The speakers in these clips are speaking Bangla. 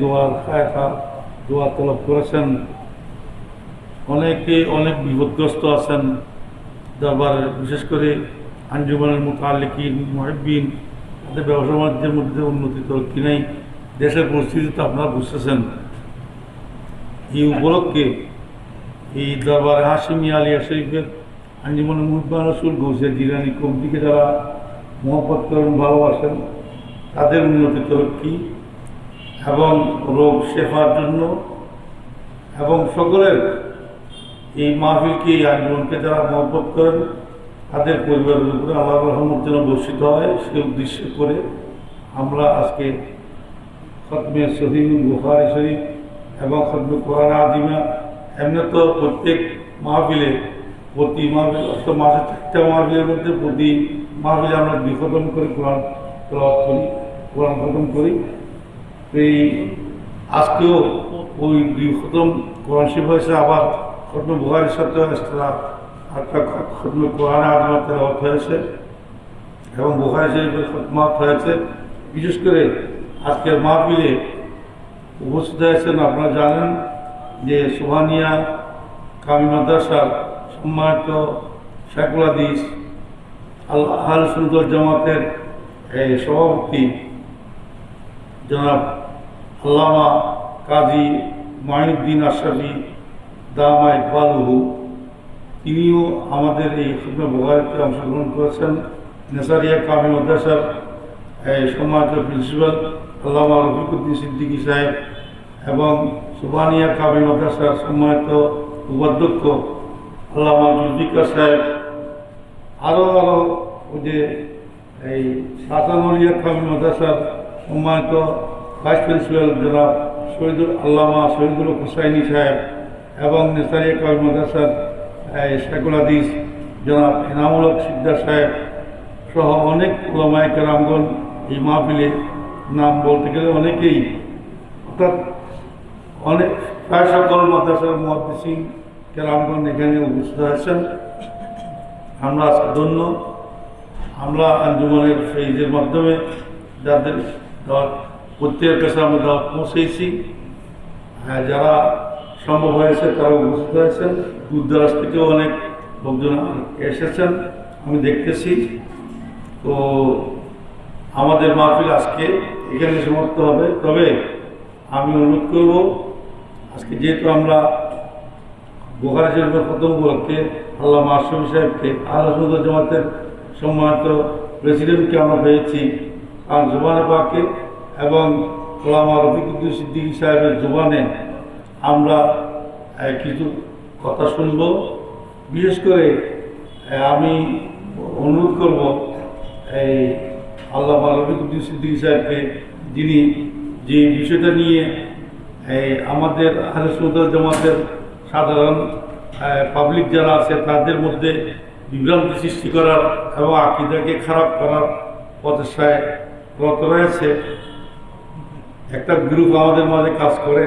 দোয়ার খায়খা দোয়া তলব করেছেন। অনেকে অনেক বিপদগ্রস্ত আছেন। দরবারে, বিশেষ করে আঞ্জুমানের মোতালিকিন মহিবিন তাদের ব্যবসা বাণিজ্যের মধ্যে উন্নতি তরক্কি নেই, দেশের পরিস্থিতি তো আপনারা বুঝতেছেন। এই উপলক্ষে এই দরবারে হাসিমি আলিয়া শরীফের আঞ্জুমানের মুহব্বান রসুল গৌসিয়া জিরানি কমিটিকে যারা মহব্বত করেন, ভালোবাসেন, তাদের উন্নতি তরক্কি এবং রোগ শেফার জন্য এবং সকলের এই মাহফিলকে এই আন্দোলনকে যারা মহব্বত করেন, তাদের পরিবারের উপরে আল্লাহ রহমত যেন বর্ষিত হয় সে উদ্দেশ্য করে আমরা আজকে খতমে শহীদ বুখারি শরীফ এবং খতমে কোরআন আদিমা এমনি তো প্রত্যেক মাহফিলে প্রতি মাহফিল অষ্ট মাসে চারটা মাহফিলের মধ্যে প্রতি মাহফিলে আমরা দুই করে কোরআন করি, কোরআন খতম করি। এই আজকেও ওই দুই খতম কোরআন শিব হয়েছে, আবার খতম বুহারির সাথে এক্সট্রা একটা খতম কোরআন হয়েছে এবং বুহারি শরীফের খতমাত হয়েছে। বিশেষ করে আজকের মাহফিলে উপস্থিত হয়েছেন আপনারা জানেন যে সোহানিয়া কামি মাদ্রাসার সম্মানিত শেখুল হাদিস আল্লাহ আল সুন্দর জামাতের এই সভাপতি জনাব আল্লামা কাজী মাইনুদ্দিন আশরাফি দামা ইকবালহু, তিনিও আমাদের এই শুকনো বোগারিতে অংশগ্রহণ করেছেন। নেসারিয়া কামি মাদ্রাসার সম্মানিত প্রিন্সিপাল আল্লামা রফিকুদ্দিন সিদ্দিকী সাহেব এবং সুবানিয়া কামি মাদ্রাসার সম্মানিত উপাধ্যক্ষ আল্লামা জুলফিকার সাহেব। আরও আরও ওই যে এই সাতানলিয়া কামি মাদ্রাসার সম্মানিত ভাইস প্রিন্সিপাল জনাব শহীদুল আল্লামা শহীদুল হুসাইনি সাহেব এবং নেসারিয়া কামি মাদ্রাসার শেখুল হাদিস জনাব এনামুলক সিকদার সাহেব সহ অনেক ওলামায় কেরামগণ এই মাহফিলে নাম বলতে গেলে অনেকেই, অর্থাৎ অনেক, প্রায় সকল মাদ্রাসার মহাদিসিং কেরামগণ এখানে উপস্থিত আছেন আমরা আজকে ধন্য। আমরা আঞ্জুমানের ফেইজের মাধ্যমে যাদের প্রত্যেকের কাছে আমরা পৌঁছেছি। হ্যাঁ, যারা সম্ভব হয়েছে তারা উপস্থিত হয়েছেন দূর দরাজ থেকেও অনেক লোকজন এসেছেন আমি দেখতেছি। তো আমাদের মাহফিল আজকে এখানে সমাপ্ত হবে। তবে আমি অনুরোধ করব আজকে যেহেতু আমরা বোখারি শরীফের প্রথম উপলক্ষে আল্লাহ মাসুম সাহেবকে আলোচনা জামাতের সম্মানিত প্রেসিডেন্টকে আমরা পেয়েছি আর জোবানে পাকে এবং ওলামা রফিকুদ্দিন সিদ্দিকী সাহেবের জোবানে আমরা কিছু কথা শুনব। বিশেষ করে আমি অনুরোধ করব, এই আল্লাহ রফিকুদ্দিন সিদ্দিকী সাহেবকে, যিনি যে বিষয়টা নিয়ে এই আমাদের আহলে জামাতের সাধারণ পাবলিক যারা আছে, তাদের মধ্যে বিভ্রান্তি সৃষ্টি করার এবং আকিদাকে খারাপ করার প্রচেষ্টায় রত রয়েছে। একটা গ্রুপ আমাদের মাঝে কাজ করে।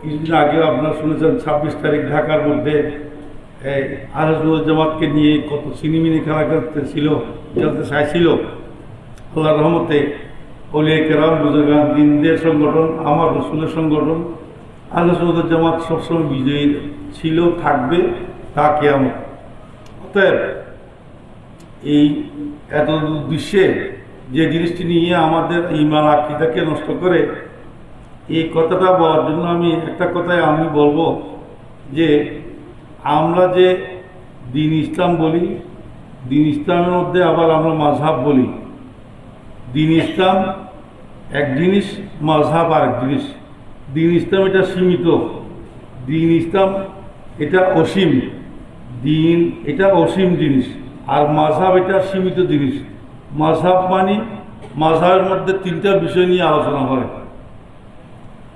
কিছুদিন আগেও আপনারা শুনেছেন, ছাব্বিশ তারিখ ঢাকার মধ্যে, এই আহলে জামাতকে নিয়ে কত সিনেমিনি খেলা করতে ছিল, খেলতে চাইছিল। আল্লাহ রহমতে অলিয়া কেরাম, বুজুর্গান, দিনদের সংগঠন, আমার রসুলের সংগঠন আলোচনা জামাত সবসময় বিজয়ী ছিল, থাকবে তা কেমন অতএব এই এত উদ্দেশ্যে যে জিনিসটি নিয়ে আমাদের ইমান আকিদাকে নষ্ট করে এই কথাটা বলার জন্য আমি একটা কথাই আমি বলব যে আমরা যে দিন ইসলাম বলি, দিন ইসলামের মধ্যে আবার আমরা মাঝহাব বলি। দিন ইসলাম এক জিনিস, মাঝহাব আরেক জিনিস। দিন ইসলাম এটা সীমিত। দিন ইসলাম এটা অসীম। দিন এটা অসীম জিনিস আর মাঝহাব এটা সীমিত জিনিস। মাঝহাব মানে মাঝহাবের মধ্যে তিনটা বিষয় নিয়ে আলোচনা হয়।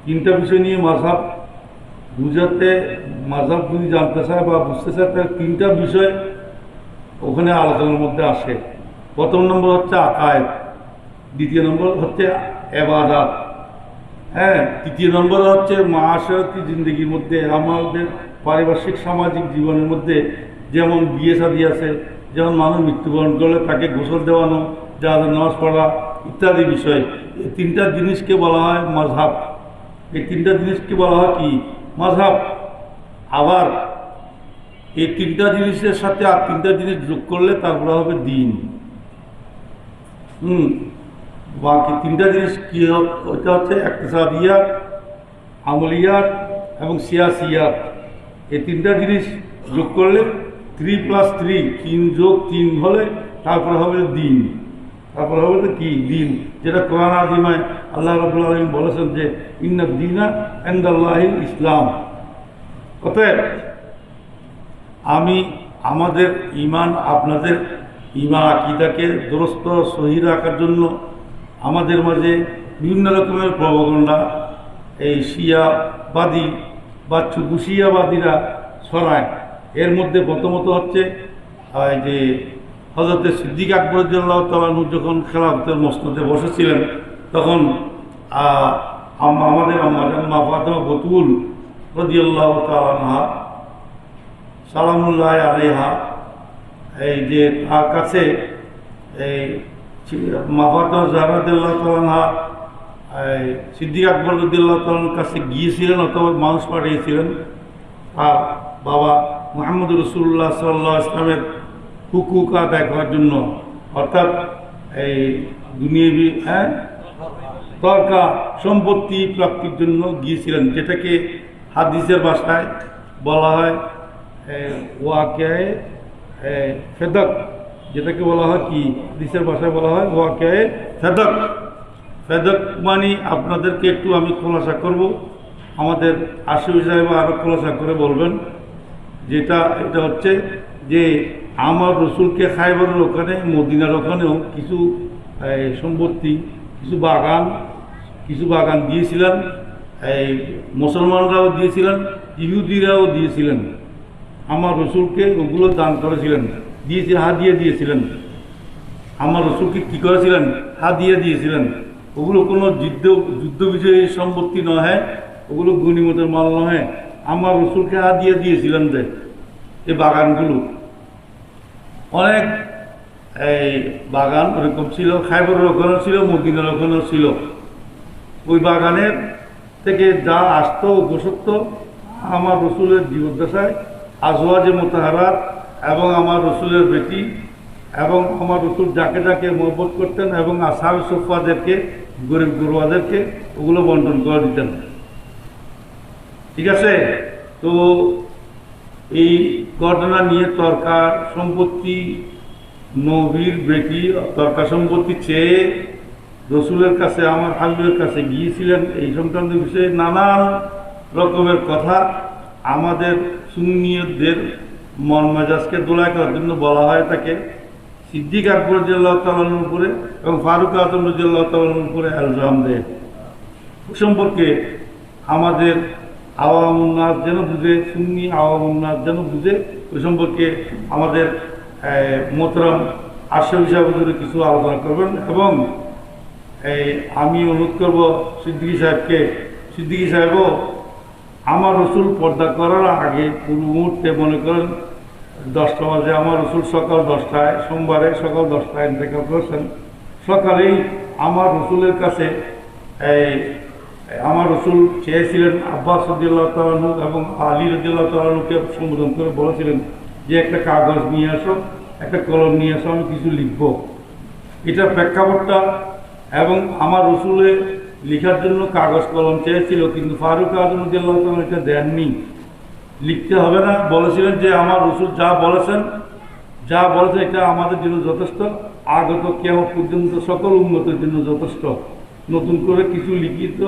তিনটা বিষয় নিয়ে মাঝহাব বুঝাতে মাঝহাব যদি জানতে চায় বা বুঝতে চায়, তাহলে তিনটা বিষয় ওখানে আলোচনার মধ্যে আসে। প্রথম নম্বর হচ্ছে আকায় দ্বিতীয় নম্বর হচ্ছে এবাদাত। হ্যাঁ তৃতীয় নম্বর হচ্ছে মাসরতি জিন্দগির মধ্যে, আমাদের পারিপার্শ্বিক সামাজিক জীবনের মধ্যে যেমন বিয়ে শাদী আছে, যেমন মানুষ মৃত্যুবরণ করলে তাকে গোসল দেওয়ানো যাদের নামাজ পড়া ইত্যাদি বিষয়। এই তিনটা জিনিসকে বলা হয় মাঝহাব। এই তিনটা জিনিসকে বলা হয় কি? মাঝহাব। আবার এই তিনটা জিনিসের সাথে আর তিনটা জিনিস যোগ করলে তারপরে হবে দিন। হুম। বাকি তিনটা জিনিস কি ওইটা হচ্ছে একসাদিয়াত আমলিয়াত এবং সিয়াসিয়াত এই তিনটা জিনিস যোগ করলে থ্রি প্লাস থ্রি তিন যোগ তিন হলে তারপরে হবে দিন। তারপরে হবে তো কি? দিন। যেটা কোরআন আজিমায় আল্লাহ রবুল্লা আলম বলেছেন যে ইন্না দিনা এন্দাল্লাহ ইসলাম। অতএব, আমি আমাদের ইমান আপনাদের ইমান আকিদাকে দুরস্ত, সহি রাখার জন্য আমাদের মাঝে বিভিন্ন রকমের প্রবগণ্ডা এই শিয়াবাদী বা চুকুশিয়াবাদীরা ছড়ায়। এর মধ্যে প্রথমত হচ্ছে যে হজরত সিদ্দিক আকবরুল্লাহ তালু যখন খেলাফতের মসনদে বসেছিলেন, তখন আমাদের বতুল রদিয়াল্লাহ তালানহা সালামুল্লাহ আলেহা এই যে তার কাছে, এই মাফাত জাহারাদুল্লাহ তালানহা এই সিদ্দিক আকবর রদুল্লাহ তালার কাছে গিয়েছিলেন অথবা মানুষ পাঠিয়েছিলেন। আর বাবা মোহাম্মদ রসুল্লাহ সাল্লাহ ইসলামের হুকুক আদায় করার জন্য। অর্থাৎ এই দুনিয়াবি হ্যাঁ? দরকার সম্পত্তি প্রাপ্তির জন্য গিয়েছিলেন, যেটাকে হাদিসের ভাষায় বলা হয় ওয়াকে ফেদক। যেটাকে বলা হয় কি? হাদিসের ভাষায় বলা হয় ওয়াকে ফেদক। ফেদক মানে আপনাদেরকে একটু আমি খোলাসা করব। আমাদের আশিফ সাহেব আরও খোলাসা করে বলবেন। যেটা, এটা হচ্ছে যে আমার রসুলকে খাইবারের ওখানে, মদিনার ওখানেও কিছু সম্পত্তি, কিছু বাগান কিছু বাগান দিয়েছিলেন, এই, মুসলমানরাও দিয়েছিলেন, ইহুদিরাও দিয়েছিলেন। আমার রসুলকে ওগুলো দান করেছিলেন, দিয়েছে, হাদিয়ে দিয়েছিলেন। আমার রসুলকে কী করেছিলেন? হাদিয়ে দিয়েছিলেন। ওগুলো কোনো যুদ্ধ যুদ্ধ বিজয়ী সম্পত্তি নয় ওগুলো গণিমতের মাল নয় আমার রসুলকে হাদিয়ে দিয়েছিলেন যে এই বাগানগুলো। অনেক এই বাগান ওরকম ছিল খাইবরের ওখানেও ছিল মদিনার ওখানেও ছিল। ওই বাগানের থেকে যা আসতো বসত আমার রসুলের জীবদ্দশায়, আজওয়াজে মোতাহারাত, এবং আমার রসুলের বেটি, এবং আমার রসুল যাকে যাকে মহব্বত করতেন, এবং আসার সোফাদেরকে গরিব গরুয়াদেরকে ওগুলো বন্টন করে দিতেন। ঠিক আছে? তো এই ঘটনা নিয়ে তর্কার সম্পত্তি নবীর বেটি, তর্কা সম্পত্তি চেয়ে রসুলের কাছে, আমার হাবিবের কাছে গিয়েছিলেন। এই সংক্রান্ত বিষয়ে নানান রকমের কথা আমাদের সুন্নিয়তদের মন মেজাজকে দোলায় করার জন্য বলা হয় তাকে। সিদ্দিক আকবর জেল্লাহ তালানোর উপরে এবং ফারুক আজম জেল্লাহ তালানোর উপরে আলজাম দেয় সম্পর্কে আমাদের আওয়াম উন্নাস যেন বুঝে সুন্নি আওয়াম উন্নাস যেন বুঝে ওই সম্পর্কে আমাদের আহ, মোহতরম আশা হিসাবে কিছু আলোচনা করবেন এবং এই আমি অনুরোধ করব সিদ্দিকী সাহেবকে সিদ্দিকী সাহেবও আমার রসুল পর্দা করার আগে পুরো মুহূর্তে মনে করেন দশটা বাজে আমার রসুল সকাল দশটায় সোমবারে সকাল দশটায় ইন্তেকাল করেছেন। সকালেই আমার রসুলের কাছে এই আমার রসুল চেয়েছিলেন আব্বাস রদিল্লাহ তালানু এবং আলী রদিল্লাহ তালানুকে সম্বোধন করে বলেছিলেন যে, একটা কাগজ নিয়ে আসো, একটা কলম নিয়ে আসো, আমি কিছু লিখব। এটা প্রেক্ষাপটটা এবং আমার রসুলে লেখার জন্য কাগজ কলম চেয়েছিল, কিন্তু ফারুক আজমুদ্দিল্লাহ তালা এটা দেননি। লিখতে হবে না, বলেছিলেন যে, আমার রসুল যা বলেছেন যা বলেছেন, এটা আমাদের জন্য যথেষ্ট। আগত কেউ পর্যন্ত সকল উন্নতির জন্য যথেষ্ট। নতুন করে কিছু লিখিত,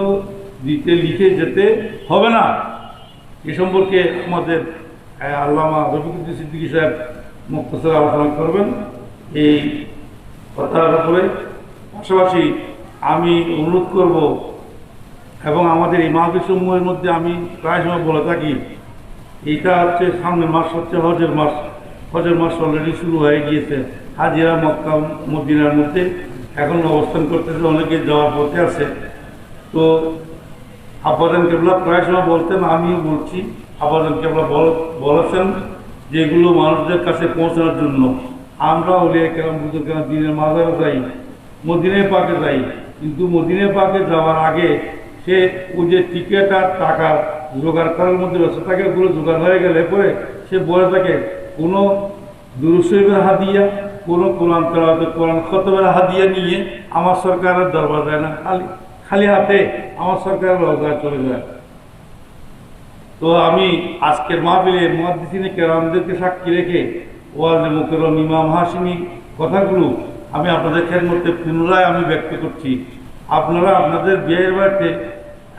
দিতে, লিখে যেতে হবে না। এ সম্পর্কে আমাদের আল্লামা রফিকুদ্দিন সিদ্দিকী সাহেব মুক্তসর আলোচনা করবেন। এই কথার উপরে পাশাপাশি আমি অনুরোধ করব এবং আমাদের এই মাহফিল সমূহের মধ্যে আমি প্রায় সময় বলে থাকি, এইটা হচ্ছে সামনের মাস, হচ্ছে হজের মাস। হজের মাস অলরেডি শুরু হয়ে গিয়েছে। হাজিরা মক্কা, মদিনার মধ্যে এখন অবস্থান করতেছে, অনেকে যাওয়ার পথে আছে। তো আব্বাজান কেবলা প্রায় সময় বলতেন আমিও বলছি আপাদান কেবলা বল- বলেছেন যে এগুলো মানুষদের কাছে পৌঁছানোর জন্য। আমরা হলিয়া কেরাম বুঝে কেন দিনের মাজারে যাই মদিনে পাকে যাই, কিন্তু মদিনে পাকে যাওয়ার আগে সে ওই যে টিকিট আর টাকা জোগাড় করার মধ্যে রয়েছে, তাকে ওগুলো জোগাড় হয়ে গেলে পরে সে বলে থাকে, কোনো দুরুশরীফের হাদিয়া কোনো কোরআন তেলাওয়াতের কোরআন খতমের হাদিয়া নিয়ে আমার সরকারের দরবার দেয় না। খালি খালি হাতে আমার সরকারের রোজগার চলে যায়। তো আমি আজকের মাহফিলে মহাদিসিনে কেরামদেরকে সাক্ষী রেখে ওয়াজে মুকেরম ইমাম হাসিমি কথাগুলো আমি আপনাদের মধ্যে পুনরায় আমি ব্যক্ত করছি। আপনারা আপনাদের বিয়ের বাড়িতে,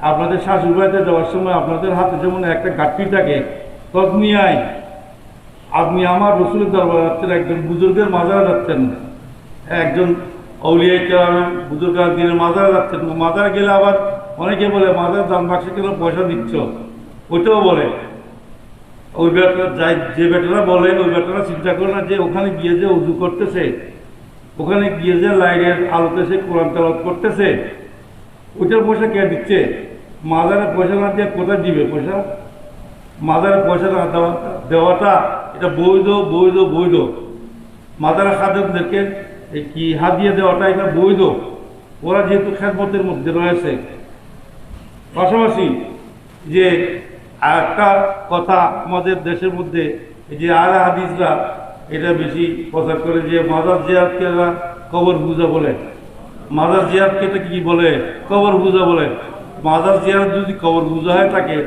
আপনাদের শাশুড়ি বাড়িতে যাওয়ার সময় আপনাদের হাতে যেমন একটা গাঠি থাকে, তদনিয়ায় আপনি আমার রসুলের দরবার যাচ্ছেন একজন বুজুর্গের মাজারে যাচ্ছেন একজন অলিয়া কেরামের বুজুর্গ দিনের মাজারে যাচ্ছেন মাজারে গেলে আবার অনেকে বলে, মাজার দাম বাক্সে কেন পয়সা দিচ্ছ? ওইটাও বলে। ওই বেটারা যাই, যে বেটারা বলে ওই বেটারা চিন্তা করে না যে ওখানে গিয়ে যে উজু করতেছে, ওখানে গিয়ে যে লাইটের আলোতে সে কোরআন তেলাওয়াত করতেছে, ওইটার পয়সা কে দিচ্ছে? মাজারে পয়সা না দিয়ে কোথায় দিবে পয়সা? মাদারে পয়সা না দেওয়া দেওয়াটা এটা বৈধ বৈধ বৈধ। মাদারা খাদেমদেরকে এই কি হাতিয়ে দেওয়াটা এটা বৈধ। ওরা যেহেতু খেদমতের মধ্যে রয়েছে। পাশাপাশি যে একটা কথা আমাদের দেশের মধ্যে যে আলা হাদিসরা এটা বেশি প্রচার করে যে মাদার জিয়াদকে কবর পূজা বলে। মাদার জিয়াদকে এটা কি বলে? কবর পূজা বলে। মাদার জিয়াদ যদি কবর পূজা হয়ে থাকে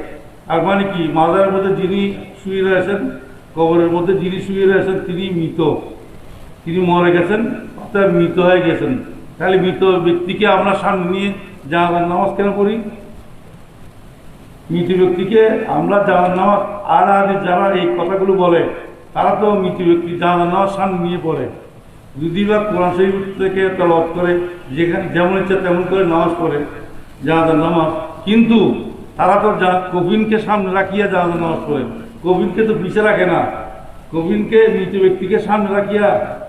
আর মানে কি? মাজারের মধ্যে যিনি শুয়ে রয়েছেন কবরের মধ্যে যিনি শুয়ে রয়েছেন তিনি মৃত। তিনি মরে গেছেন, অর্থাৎ মৃত হয়ে গেছেন। তাহলে মৃত ব্যক্তিকে আমরা সামনে নিয়ে জানাজার নামাজ কেন পড়ি? মৃত ব্যক্তিকে আমরা জানার নামাজ আর আগে যারা এই কথাগুলো বলে, তারা তো মৃত ব্যক্তি জানার নামাজ সামনে নিয়ে পড়ে। যদি বা কোরআন শরীফ থেকে তলব করে, যেখানে যেমন ইচ্ছা তেমন করে নামাজ পড়ে জানাজার নামাজ। কিন্তু তারা তো যা কবিনকে সামনে রাখিয়া জানাজার নামাজ পড়ে। কবিনকে তো পিছিয়ে রাখে না। কবিনকে মৃত ব্যক্তিকে সামনে রাখিয়া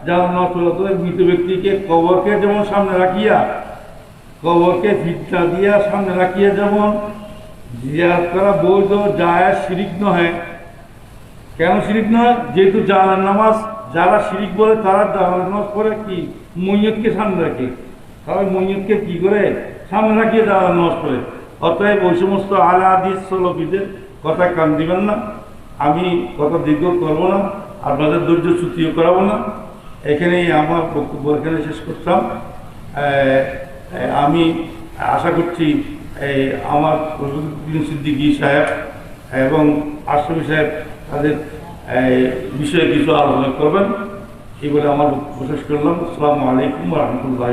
নামাজ পড়ে মৃত ব্যক্তিকে কবরকে যেমন সামনে রাখিয়া, কবরকে ফিটটা দিয়া সামনে রাখিয়া যেমন জিয়াদ করা বৈধ, যায় শিরিক নয় কেন শিরিক নয় যেহেতু জানার নামাজ, যারা শিরিক বলে, তারা জানার নামাজ পড়ে কি? মৈয়তকে সামনে রাখে। তাহলে মৈয়তকে কি করে? সামনে রাখিয়ে জানার নামাজ পড়ে। অতএব ওই সমস্ত আলা সলবিদের কথা কান দিবেন না। আমি কথা দীর্ঘ করব না, আপনাদের ধৈর্য ছুটিও করাবো না। এখানেই আমার বক্তব্য এখানে শেষ করতাম। আমি আশা করছি এই আমার রসুদ্দিন সিদ্দিকী সাহেব এবং আশরফি সাহেব তাদের বিষয়ে কিছু আলোচনা করবেন। এই বলে আমার শেষ করলাম। আসসালামু আলাইকুম রহমতুল্লাহ